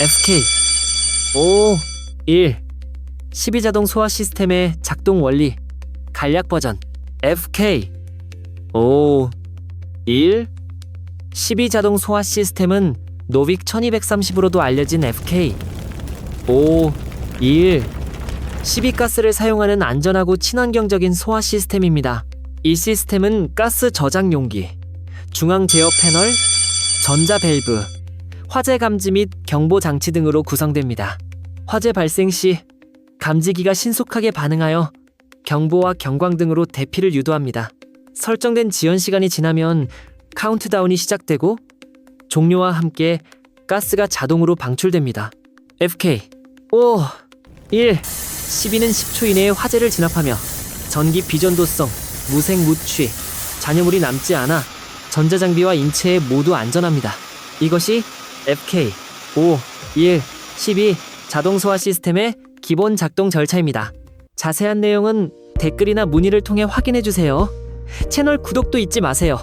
FK 5 1 12자동 소화 시스템의 작동 원리. 간략 버전. FK 5 1 12자동 소화 시스템은 노빅 1230으로도 알려진 FK 5 1 12가스를 사용하는 안전하고 친환경적인 소화 시스템입니다. 이 시스템은 가스 저장 용기, 중앙 제어 패널, 전자 밸브, 화재 감지 및 경보 장치 등으로 구성됩니다. 화재 발생 시 감지기가 신속하게 반응하여 경보와 경광 등으로 대피를 유도합니다. 설정된 지연 시간이 지나면 카운트다운이 시작되고 종료와 함께 가스가 자동으로 방출됩니다. FK 5 1 12는 10초 이내에 화재를 진압하며 전기 비전도성, 무색 무취, 잔여물이 남지 않아 전자장비와 인체에 모두 안전합니다. 이것이 FK 5 1 12 자동 소화 시스템의 기본 작동 절차입니다. 자세한 내용은 댓글이나 문의를 통해 확인해 주세요. 채널 구독도 잊지 마세요.